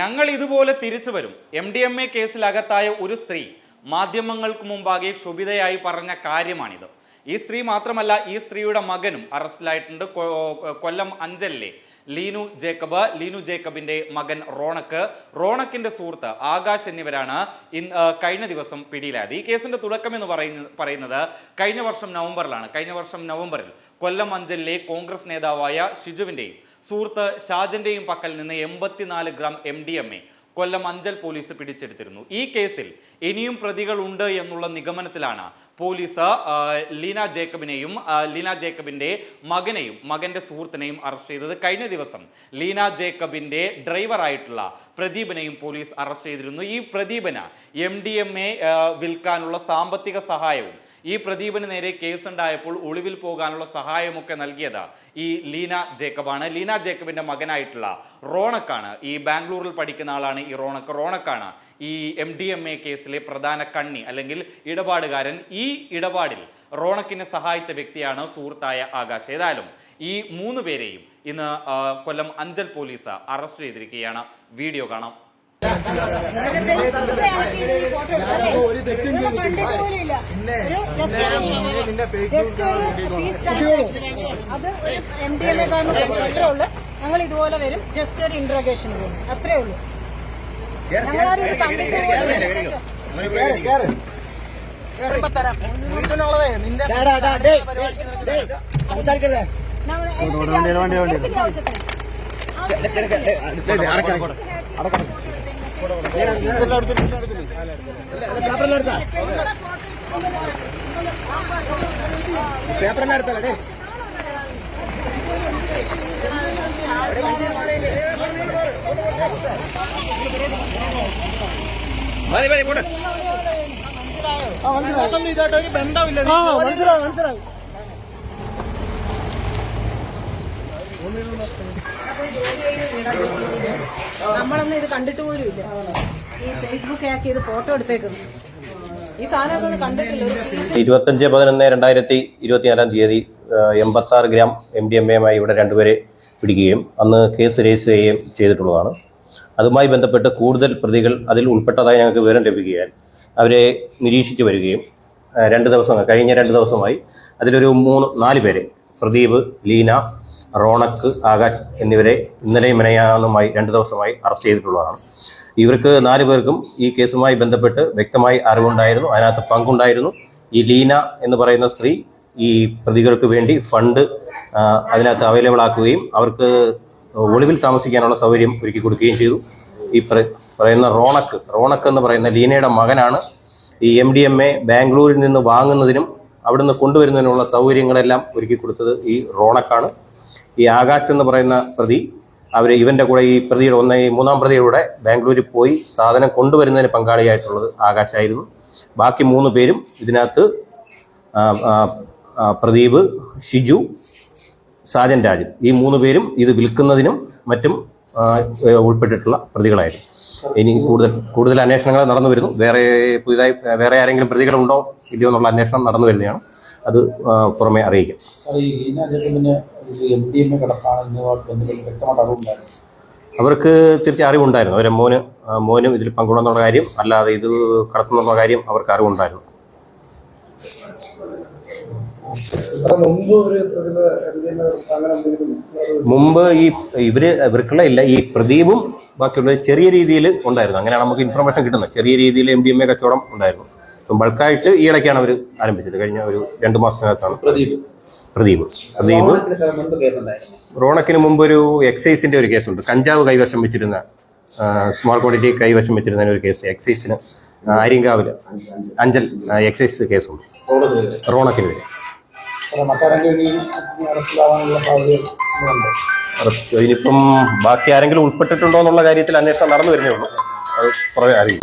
ഞങ്ങൾ ഇതുപോലെ തിരിച്ചു വരും. എം ഡി എം എ കേസിലകത്തായ ഒരു സ്ത്രീ മാധ്യമങ്ങൾക്ക് മുമ്പാകെ ക്ഷുഭിതയായി പറഞ്ഞ കാര്യമാണിത്. ഈ സ്ത്രീ മാത്രമല്ല ഈ സ്ത്രീയുടെ മകനും അറസ്റ്റിലായിട്ടുണ്ട്. കൊല്ലം അഞ്ചലിലെ ലീനു ജേക്കബ്. ലീനു ജേക്കബിന്റെ മകൻ റോണക്ക്. റോണക്കിന്റെ സുഹൃത്ത് ആകാശ് എന്നിവരാണ് കഴിഞ്ഞ ദിവസം പിടിയിലായത്. ഈ കേസിന്റെ തുടക്കം എന്ന് പറയുന്ന പറയുന്നത് കഴിഞ്ഞ വർഷം നവംബറിലാണ്. കഴിഞ്ഞ വർഷം നവംബറിൽ കൊല്ലം അഞ്ചലിലെ കോൺഗ്രസ് നേതാവായ ഷിജുവിന്റെയും സുഹൃത്ത് ഷാജന്റെയും പക്കൽ നിന്ന് എൺപത്തിനാല് gram M D M A Kollam Anchal police പിടിച്ചെടുത്തിരുന്നു. ഈ കേസിൽ ഇനിയും പ്രതികളുണ്ട് എന്നുള്ള നിഗമനത്തിലാണ് പോലീസ് ലീന ജേക്കബിനെയും ലീന ജേക്കബിന്റെ മകനെയും മകന്റെ സുഹൃത്തിനെയും അറസ്റ്റ് ചെയ്തത് കഴിഞ്ഞ ദിവസം. ലീന ജേക്കബിന്റെ ഡ്രൈവറായിട്ടുള്ള പ്രദീപനെയും പോലീസ് അറസ്റ്റ് ചെയ്തിരുന്നു. ഈ പ്രദീപന എം ഡി എം എ വിൽക്കാനുള്ള സാമ്പത്തിക സഹായവും ഈ പ്രദീപിന് നേരെ കേസുണ്ടായപ്പോൾ ഒളിവിൽ പോകാനുള്ള സഹായമൊക്കെ നൽകിയത് ഈ ലീന ജേക്കബാണ്. ലീന ജേക്കബിന്റെ മകനായിട്ടുള്ള റോണക്കാണ്. ഈ ബാംഗ്ലൂരിൽ പഠിക്കുന്ന ആളാണ് ഈ റോണക്ക്. റോണക്കാണ് ഈ എം ഡി എം എ കേസിലെ പ്രധാന കണ്ണി അല്ലെങ്കിൽ ഇടപാടുകാരൻ. ഈ ഇടപാടിൽ റോണക്കിനെ സഹായിച്ച വ്യക്തിയാണ് സുഹൃത്തായ ആകാശ്. ഏതായാലും ഈ മൂന്ന് പേരെയും ഇന്ന് കൊല്ലം അഞ്ചൽ പോലീസ് അറസ്റ്റ് ചെയ്തിരിക്കുകയാണ്. വീഡിയോ കാണാം. ഒരു തെറ്റും ചെയ്തിട്ടില്ല. അത് ഒരു എം ഡി എം എ അത്രേ ഉള്ളു ഞങ്ങൾ ഇതുപോലെ വരും ജസ്റ്റ് ഒരു ഇന്ററോഗേഷൻ പോകും അത്രേ ഉള്ളൂ ഞങ്ങളാരും ഇത് കണ്ടിട്ട് പോലും ഇല്ല. കേറ്, കേറ്. കേറുമ്പോ തരാം. ഇതിനുള്ളതേ നിന്റെ സംസാരിക്കരുതേ നമ്മൾ എന്തിന്റെ ആവശ്യത്തിന്? ആവശ്യത്തിന്. പേപ്പറെല്ലാം എടുത്താ പേപ്പറെല്ലാം എടുത്തല്ലേ ഇതായിട്ട് ഒരു ബന്ധമില്ല മനസ്സിലായി മനസ്സിലായി നമ്മളൊന്നും ഇത് കണ്ടിട്ട് പോലും ഇല്ല. ഈ ഫേസ്ബുക്ക് ആക്കി ഇത് ഫോട്ടോ എടുത്തേക്കുന്നു. ഇരുപത്തഞ്ച് പതിനൊന്ന് രണ്ടായിരത്തി ഇരുപത്തിനാലാം തീയതി എൺപത്തി ആറ് ഗ്രാം എം ഡി എം എയുമായി ഇവിടെ രണ്ടുപേരെ പിടിക്കുകയും അന്ന് കേസ് രജിസ്റ്റർ ചെയ്യുകയും ചെയ്തിട്ടുള്ളതാണ്. അതുമായി ബന്ധപ്പെട്ട് കൂടുതൽ പ്രതികൾ അതിൽ ഉൾപ്പെട്ടതായി ഞങ്ങൾക്ക് വിവരം ലഭിക്കുകയാൽ അവരെ നിരീക്ഷിച്ചു വരികയും രണ്ട് ദിവസം കഴിഞ്ഞ രണ്ട് ദിവസമായി അതിലൊരു മൂന്ന് നാല് പേരെ പ്രദീപ് ലീന റോണക്ക് ആകാശ് എന്നിവരെ ഇന്നലെയും മിനയാനുമായി രണ്ട് ദിവസമായി അറസ്റ്റ് ചെയ്തിട്ടുള്ളതാണ്. ഇവർക്ക് നാല് പേർക്കും ഈ കേസുമായി ബന്ധപ്പെട്ട് വ്യക്തമായി അറിവുണ്ടായിരുന്നു. അതിനകത്ത് പങ്കുണ്ടായിരുന്നു. ഈ ലീന എന്ന് പറയുന്ന സ്ത്രീ ഈ പ്രതികൾക്ക് വേണ്ടി ഫണ്ട് അതിനകത്ത് അവൈലബിൾ ആക്കുകയും അവർക്ക് ഒളിവിൽ താമസിക്കാനുള്ള സൗകര്യം ഒരുക്കി കൊടുക്കുകയും ചെയ്തു. ഈ പറയുന്ന റോണക്ക് റോണക്ക് എന്ന് പറയുന്ന ലീനയുടെ മകനാണ് ഈ എം ഡി എം എ ബാംഗ്ലൂരിൽ നിന്ന് വാങ്ങുന്നതിനും അവിടുന്ന് കൊണ്ടുവരുന്നതിനുള്ള സൗകര്യങ്ങളെല്ലാം ഒരുക്കി കൊടുത്തത് ഈ റോണക്കാണ്. ഈ ആകാശ് എന്ന് പറയുന്ന പ്രതി അവർ ഇവന്റെ കൂടെ ഈ പ്രതിയുടെ ഒന്ന് ഈ മൂന്നാം പ്രതിയുടെ ബാംഗ്ലൂരിൽ പോയി സാധനം കൊണ്ടുവരുന്നതിന് പങ്കാളിയായിട്ടുള്ളത് ആകാശായിരുന്നു ബാക്കി മൂന്ന് പേരും ഇതിനകത്ത് പ്രദീപ് ഷിജു സാജൻ രാജൻ. ഈ മൂന്ന് പേരും ഇത് വിൽക്കുന്നതിനും മറ്റും ഉൾപ്പെട്ടിട്ടുള്ള പ്രതികളായിരുന്നു ഇനി കൂടുതൽ കൂടുതൽ അന്വേഷണങ്ങൾ നടന്നു വരുന്നു. വേറെ പുതിയതായി വേറെ ആരെങ്കിലും പ്രതികളുണ്ടോ ഇല്ലയോ എന്നുള്ള അന്വേഷണം നടന്നു വരുന്നതാണ്. അത് പുറമെ അറിയിക്കാം. അവർക്ക് തീർച്ചയായും അറിവുണ്ടായിരുന്നു. അവരെ മോന് മോനും ഇതിൽ പങ്കുണ്ടെന്നുള്ള കാര്യം അല്ലാതെ ഇത് കടത്തുന്നുള്ള കാര്യം അവർക്ക് അറിവുണ്ടായിരുന്നു സാർ മുമ്പ് ഒരു ഇതിൽ എം ഡി എം എ അങ്ങനെ എന്തെങ്കിലും ഒരു മുമ്പ് ഈ ഇവർ ഇവർക്കുള്ള ഇല്ല ഈ പ്രദീപും ബാക്കിയുള്ള ചെറിയ രീതിയിൽ ഉണ്ടായിരുന്നു അങ്ങനെയാണ് നമുക്ക് ഇൻഫർമേഷൻ കിട്ടുന്നത് ചെറിയ രീതിയിൽ എം ഡി എം എ കച്ചവടം ഉണ്ടായിരുന്നു അപ്പം ബൾക്കായിട്ട് ഈ ഇടയ്ക്കാണ് അവർ ആരംഭിച്ചത് കഴിഞ്ഞ ഒരു രണ്ട് മാസത്തിനകത്താണ് പ്രദീപ് പ്രദീപ് പ്രദീപ് റോണക്കിന് മുമ്പ് ഒരു എക്സൈസിന്റെ ഒരു കേസുണ്ട് കഞ്ചാവ് കൈവശം വെച്ചിരുന്ന സ്മോൾ ക്വാണ്ടിറ്റി കൈവശം വെച്ചിരുന്ന ഒരു കേസ് എക്സൈസിന് ആര്യങ്കാവിൽ അഞ്ചൽ എക്സൈസ് കേസുണ്ട് റോണക്കിനെതിരെ മറ്റാരെങ്കിലും ഇനി അറസ്റ്റിലാവാനുള്ള സാധ്യത ഉണ്ട്. അറസ്റ്റ്. ഇതിനിപ്പം ബാക്കി ആരെങ്കിലും ഉൾപ്പെട്ടിട്ടുണ്ടോ എന്നുള്ള കാര്യത്തിൽ അന്വേഷണം നടന്നു വരുന്നേ ഉള്ളൂ. അത് കുറേ അറിയും